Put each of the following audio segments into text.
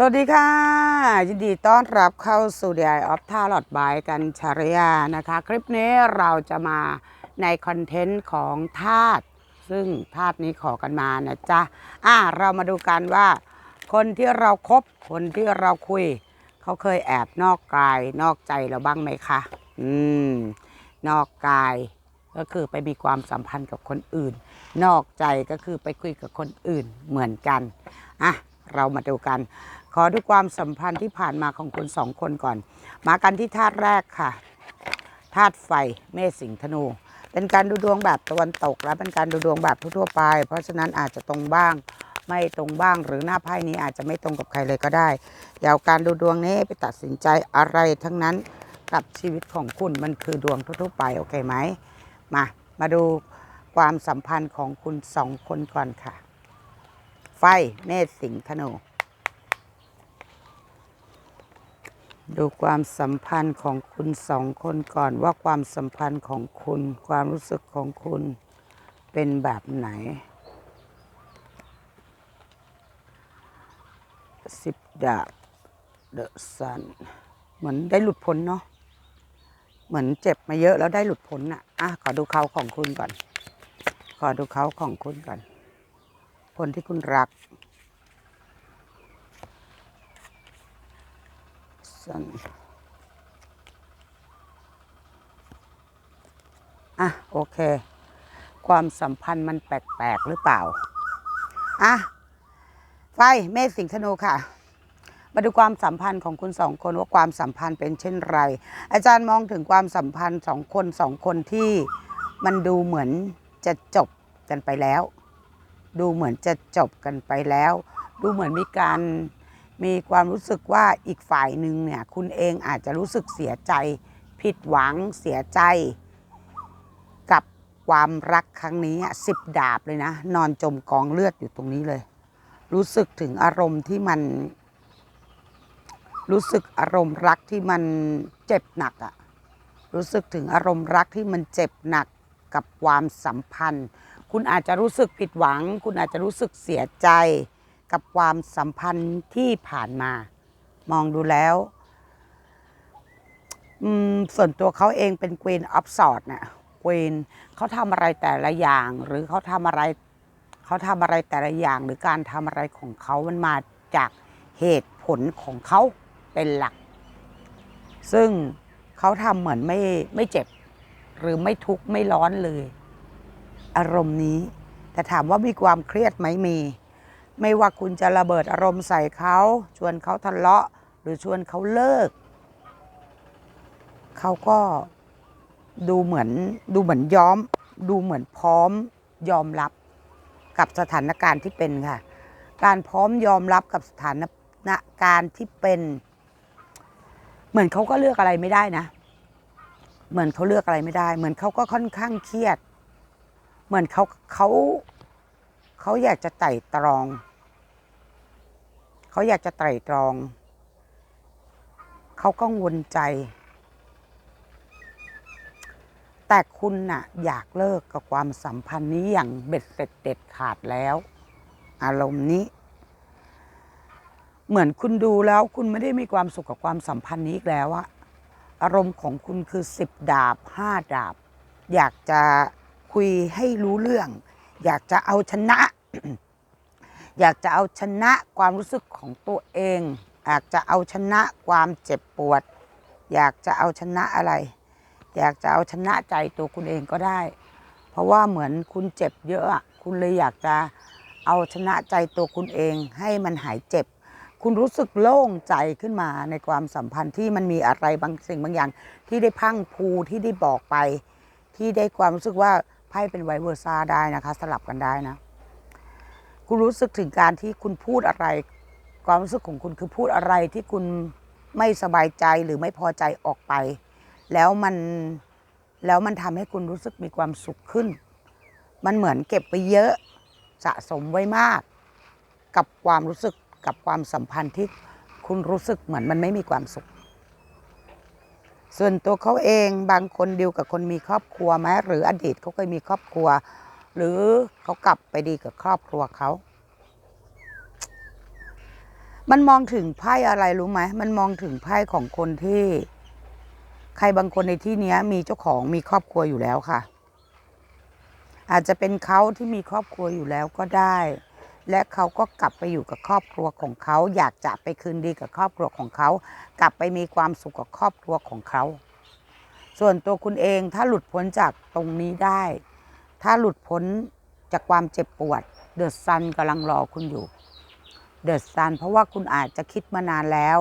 สวัสดีค่ะ ยินดีต้อนรับเข้าสู่ The Eye of Tarot by กันชารยานะคะ คลิปนี้เราจะมาในคอนเทนต์ของธาตุซึ่งธาตุนี้ขอกันมานะจ๊ะอะเรามาดูกันว่า คนที่เราครบคนที่เราคุย เขาเคยแอบนอกกายนอกใจเราบ้างไหมคะอืม นอกกายก็คือไปมีความสัมพันธ์กับคนอื่น นอกใจก็คือไปคุยกับคนอื่นเหมือนกันอะ เรามาดูกัน ขอดูความสัมพันธ์ที่ผ่านมาของคุณสองคนก่อน มากันที่ธาตุแรกค่ะธาตุไฟเมษสิงธนู เป็นการดูดวงแบบตะวันตก และเป็นการดูดวงแบบทั่วๆไป เพราะฉะนั้นอาจจะตรงบ้างไม่ตรงบ้าง หรือหน้าไพ่นี้อาจจะไม่ตรงกับใครเลยก็ได้อย่าเอาการดูดวงนี้ไปตัดสินใจอะไรทั้งนั้นกับชีวิตของคุณมันคือดวงทั่วๆไปโอเคไหมมา มาดูความสัมพันธ์ของคุณสองคนก่อนค่ะ ไฟเมษสิงห์ธนู ดูความสัมพันธ์ของคุณสองคนก่อนว่าความสัมพันธ์ของคุณ ความรู้สึกของคุณเป็นแบบไหนสิบดาบเดอะซันเหมือนได้หลุดพ้นเนาะเหมือนเจ็บมาเยอะแล้วได้หลุดพ้นอะอะขอดูเขาของคุณก่อน ขอดูเขาของคุณก่อน คนที่คุณรักสนอะ โอเค ความสัมพันธ์มันแปลก ๆ หรือเปล่า อะ ไฟ เมษสิงธนูค่ะ มาดูความสัมพันธ์ของคุณสองคนว่าความสัมพันธ์เป็นเช่นไร อาจารย์มองถึงความสัมพันธ์สองคนสองคนที่มันดูเหมือนจะจบกันไปแล้ว ดูเหมือนจะจบกันไปแล้ว ดูเหมือนมีการมีความรู้สึกว่าอีกฝ่ายหนึ่งเนี่ยคุณเองอาจจะรู้สึกเสียใจ ผิดหวังเสียใจ กับความรักครั้งนี้สิบดาบเลยนะ นอนจมกองเลือดอยู่ตรงนี้เลย รู้สึกถึงอารมณ์ที่มัน รู้สึกอารมณ์รักที่มันเจ็บหนักอะรู้สึกถึงอารมณ์รักที่มันเจ็บหนักกับความสัมพันธ์ คุณอาจจะรู้สึกผิดหวัง คุณอาจจะรู้สึกเสียใจกับความสัมพันธ์ที่ผ่านมา มองดูแล้วส่วนตัวเขาเองเป็น Queen of Swords น่ะ Queen เขาทำอะไรแต่ละอย่าง หรือเขาทำอะไรเขาทำอะไรแต่ละอย่าง หรือการทำอะไรของเขามันมาจากเหตุผลของเขาเป็นหลัก ซึ่งเขาทำเหมือนไม่ไม่เจ็บ หรือไม่ทุกข์ไม่ร้อนเลย อารมณ์นี้ แต่ถามว่ามีความเครียดไหมมี ไม่ว่าคุณจะระเบิดอารมณ์ใส่เขา ชวนเขาทะเลาะ หรือชวนเขาเลิก เขาก็ดูเหมือนดูเหมือนย้อม ดูเหมือนพร้อมยอมรับกับสถานการณ์ที่เป็นค่ะ การพร้อมยอมรับกับสถานการณ์ที่เป็น เหมือนเขาก็เลือกอะไรไม่ได้นะ เหมือนเขาเลือกอะไรไม่ได้ เหมือนเขาก็ค่อนข้างเครียด เหมือนเขาเขาเขาอยากจะไต่ตรอง เขาอยากจะไต่ตรอง เขากังวลใจ แต่คุณน่ะ อยากเลิกกับความสัมพันธ์นี้อย่างเบ็ดเสร็จเด็ดขาดแล้ว อารมณ์นี้ เหมือนคุณดูแล้วคุณไม่ได้มีความสุขกับความสัมพันธ์นี้อีกแล้วอะอารมณ์ของคุณคือสิบดาบห้าดาบ อยากจะ คุยให้รู้เรื่อง อยากจะเอาชนะ อยากจะเอาชนะความรู้สึกของตัวเอง อยากจะเอาชนะความเจ็บปวด อยากจะเอาชนะอะไร อยากจะเอาชนะใจตัวคุณเองก็ได้ เพราะว่าเหมือนคุณเจ็บเยอะคุณเลยอยากจะเอาชนะใจตัวคุณเองให้มันหายเจ็บ คุณรู้สึกโล่งใจขึ้นมาในความสัมพันธ์ที่มันมีอะไรบางสิ่งบางอย่าง ที่ได้พังพูที่ได้บอกไป ที่ได้ความรู้สึกว่า ไพ่เป็นไวเวอร์ซ่าได้นะคะ สลับกันได้นะ คุณรู้สึกถึงการที่คุณพูดอะไร ความรู้สึกของคุณคือพูดอะไรที่คุณไม่สบายใจหรือไม่พอใจออกไป แล้วมันแล้วมันทำให้คุณรู้สึกมีความสุขขึ้น มันเหมือนเก็บไปเยอะสะสมไว้มาก กับความรู้สึกกับความสัมพันธ์ที่คุณรู้สึกเหมือนมันไม่มีความสุข ส่วนตัวเขาเองบางคนดีลกับคนมีครอบครัวไหมหรืออดีตเขาเคยมีครอบครัว หรือเขากลับไปดีกับครอบครัวเขา มันมองถึงไพ่อะไรรู้ไหมมันมองถึงไพ่ของคนที่ ใครบางคนในที่นี้มีเจ้าของมีครอบครัวอยู่แล้วค่ะ อาจจะเป็นเขาที่มีครอบครัวอยู่แล้วก็ได้ และเขาก็กลับไปอยู่กับครอบครัวของเขา อยากจะไปคืนดีกับครอบครัวของเขา กลับไปมีความสุขกับครอบครัวของเขา ส่วนตัวคุณเองถ้าหลุดพ้นจากตรงนี้ได้ ถ้าหลุดพ้นจากความเจ็บปวด เดอะซันกำลังรอคุณอยู่ เดอะซันเพราะว่าคุณอาจจะคิดมานานแล้ว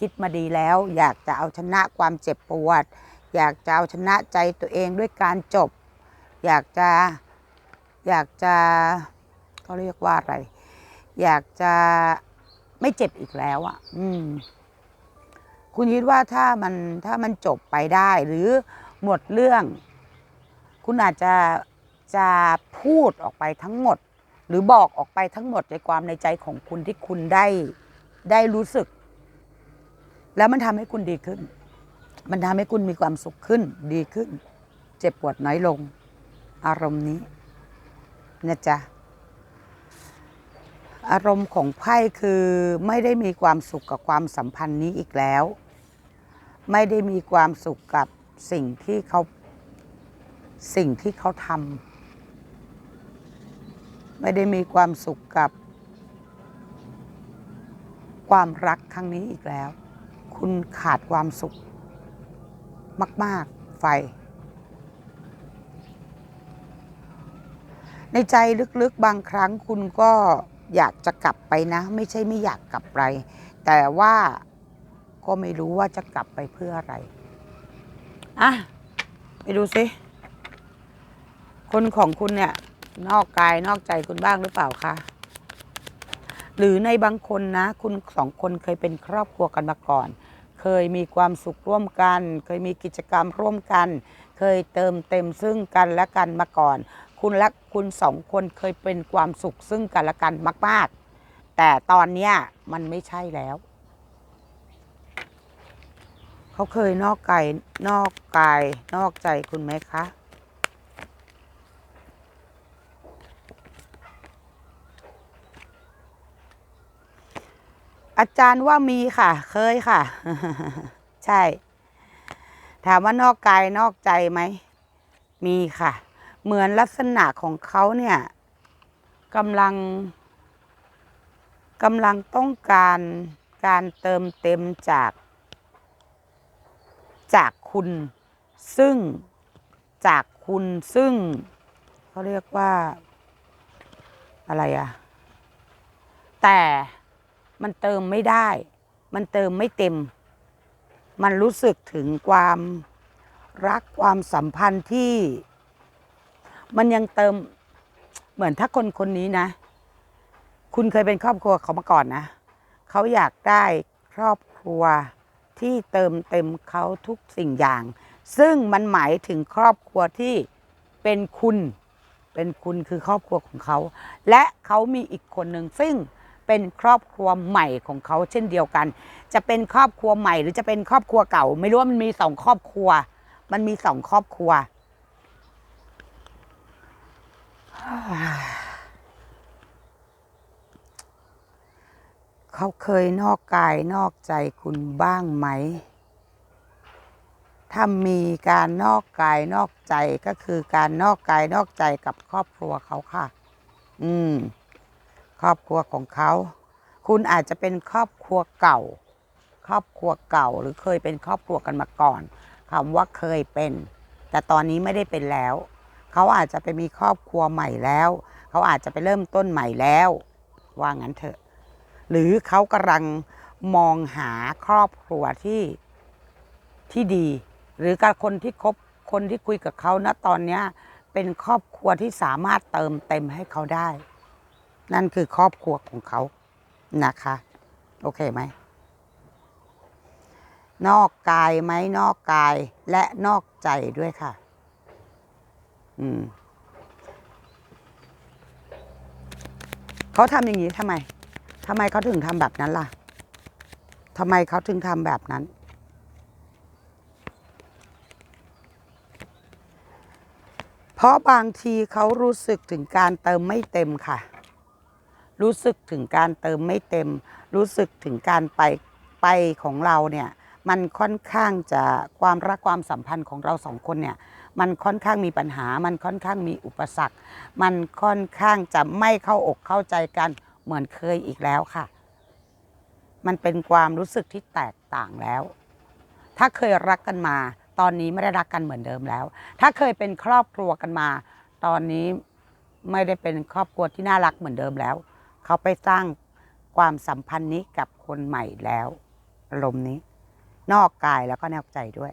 คิดมาดีแล้ว อยากจะเอาชนะความเจ็บปวด อยากจะเอาชนะใจตัวเองด้วยการจบ อยากจะอยากจะ เขาเรียกว่าอะไร อยากจะไม่เจ็บอีกแล้วอะ อืม คุณคิดว่าถ้ามันถ้ามันจบไปได้ หรือหมดเรื่อง คุณอาจจะจะพูดออกไปทั้งหมด หรือบอกออกไปทั้งหมดในความในใจของคุณที่คุณได้ได้รู้สึก แล้วมันทำให้คุณดีขึ้น มันทำให้คุณมีความสุขขึ้น ดีขึ้น เจ็บปวดน้อยลง อารมณ์นี้นะจ๊ะ อารมณ์ของไพ่คือไม่ได้มีความสุขกับความสัมพันธ์นี้อีกแล้ว ไม่ได้มีความสุขกับสิ่งที่เขาสิ่งที่เขาทำไม่ได้มีความสุขกับ ความรักครั้งนี้อีกแล้ว คุณขาดความสุข มาก ๆ ไฟ ในใจลึกๆบางครั้งคุณก็ อยากจะกลับไปนะ ไม่ใช่ไม่อยากกลับไป แต่ว่าก็ไม่รู้ว่าจะกลับไปเพื่ออะไร อะ ไปดูสิ คนของคุณเนี่ย นอกกายนอกใจคุณบ้างหรือเปล่าคะหรือในบางคนนะ คุณสองคนเคยเป็นครอบครัวกันมาก่อน เคยมีความสุขร่วมกัน เคยมีกิจกรรมร่วมกัน เคยเติมเต็มซึ่งกันและกันมาก่อน คุณและคุณสองคนเคยเป็นความสุขซึ่งกันและกันมาก ๆ แต่ตอนเนี้ยมันไม่ใช่แล้ว เขาเคยนอกกายนอกกายนอกใจคุณไหมคะอาจารย์ว่ามีค่ะ เคยค่ะ ใช่ ถามว่านอกกายนอกใจไหม มีค่ะ เหมือนลักษณะของเขาเนี่ยกำลังกำลังต้องการการเติมเต็มจาก จากคุณ ซึ่งจากคุณซึ่งเขาเรียกว่าอะไรอะแต่มันเติมไม่ได้ มันเติมไม่เต็ม มันรู้สึกถึงความรักความสัมพันธ์ที่ มันยังเติมเหมือนถ้าคนคนนี้นะ คุณเคยเป็นครอบครัวเขามาก่อนนะเขาอยากได้ครอบครัวที่เติมเต็มเขาทุกสิ่งอย่าง ซึ่งมันหมายถึงครอบครัวที่เป็นคุณ เป็นคุณคือครอบครัวของเขา และเขามีอีกคนหนึ่งซึ่งเป็นครอบครัวใหม่ของเขาเช่นเดียวกัน จะเป็นครอบครัวใหม่หรือจะเป็นครอบครัวเก่า ไม่รู้ว่ามันมีสองครอบครัว มันมีสองครอบครัว เขาเคยนอกกายนอกใจคุณบ้างไหม ถ้ามีการนอกกายนอกใจก็คือการนอกกายนอกใจกับครอบครัวเขาค่ะ อืม ครอบครัวของเขา คุณอาจจะเป็นครอบครัวเก่า ครอบครัวเก่าหรือเคยเป็นครอบครัวกันมาก่อนคำว่าเคยเป็น แต่ตอนนี้ไม่ได้เป็นแล้ว เขาอาจจะไปมีครอบครัวใหม่แล้ว เขาอาจจะไปเริ่มต้นใหม่แล้ว ว่างั้นเถอะ หรือเขากำลังมองหาครอบครัวที่ที่ดี หรือกับคนที่คบคนที่คุยกับเขาณตอนเนี้ยเป็นครอบครัวที่สามารถเติมเต็มให้เขาได้ นั่นคือครอบครัวของเขานะคะ โอเคไหมนอกกายไหมนอกกายและนอกใจด้วยค่ะ อืมเขาทำอย่างนี้ทำไมทำไมเขาถึงทำแบบนั้นล่ะทำไมเขาถึงทำแบบนั้น เพราะบางทีเขารู้สึกถึงการเติมไม่เต็มค่ะ รู้สึกถึงการเติมไม่เต็ม รู้สึกถึงการไปไปของเราเนี่ย มันค่อนข้างจะความรักความสัมพันธ์ของเราสองคนเนี่ย มันค่อนข้างมีปัญหา มันค่อนข้างมีอุปสรรค มันค่อนข้างจะไม่เข้าอกเข้าใจกันเหมือนเคยอีกแล้วค่ะ มันเป็นความรู้สึกที่แตกต่างแล้ว ถ้าเคยรักกันมา ตอนนี้ไม่ได้รักกันเหมือนเดิมแล้ว ถ้าเคยเป็นครอบครัวกันมา ตอนนี้ไม่ได้เป็นครอบครัวที่น่ารักเหมือนเดิมแล้ว เขาไปสร้างความสัมพันธ์นี้กับคนใหม่แล้วอารมณ์นี้ นอกกายแล้วก็นอกใจด้วย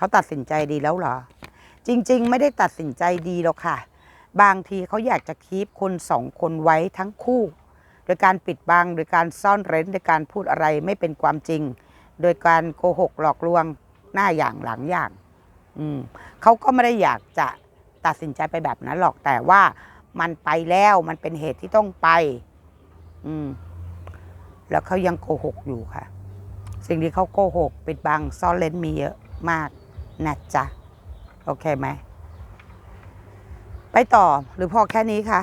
เขาตัดสินใจดีแล้วเหรอ จริง ๆ ไม่ได้ตัดสินใจดีหรอกค่ะ บางทีเขาอยากจะคีปคนสองคนไว้ทั้งคู่ โดยการปิดบังโดยการซ่อนเร้นโดยการพูดอะไรไม่เป็นความจริง โดยการโกหกหลอกลวงหน้าอย่างหลังอย่างอืมเขาก็ไม่ได้อยากจะตัดสินใจไปแบบนั้นหรอกแต่ว่ามันไปแล้วมันเป็นเหตุที่ต้องไป อืม แล้วเขายังโกหกอยู่ค่ะ สิ่งที่เขาโกหก ปิดบังซ่อนเร้นมีเยอะมาก นะจ๊ะ โอเคไหม ไปต่อหรือพอแค่นี้คะ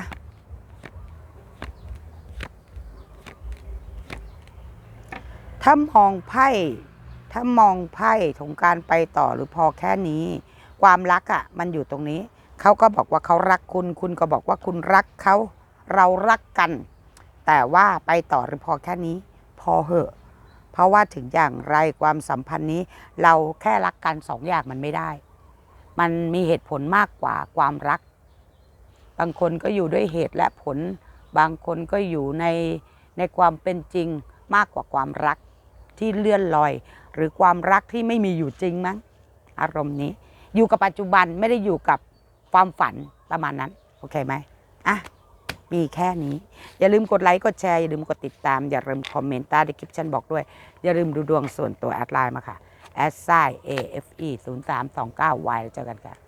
ถ้ามองไพ่ถ้ามองไพ่ของการไปต่อหรือพอแค่นี้ ความรักอะ่ะ มันอยู่ตรงนี้ เขาก็บอกว่าเขารักคุณ คุณก็บอกว่าคุณรักเขา เรารักกัน แต่ว่าไปต่อหรือพอแค่นี้ พอเหอะ เพราะว่าถึงอย่างไรความสัมพันธ์นี้ เราแค่รักกันสองอย่างมันไม่ได้ มันมีเหตุผลมากกว่าความรัก บางคนก็อยู่ด้วยเหตุและผล บางคนก็อยู่ในในความเป็นจริงมากกว่าความรักที่เลื่อนลอย หรือความรักที่ไม่มีอยู่จริงมั้งอารมณ์นี้ อยู่กับปัจจุบันไม่ได้อยู่กับความฝันประมาณนั้น โอเคไหมอะ มีแค่นี้ อย่าลืมกดไลค์กดแชร์ อย่าลืมกดติดตาม อย่าลืมคอมเมนต์ใต้ดีคลิปชันบอกด้วย อย่าลืมดูดวงส่วนตัวแอดไลน์มาค่ะแอดไซ AFE 0329 Y แล้วเจอกันค่ะ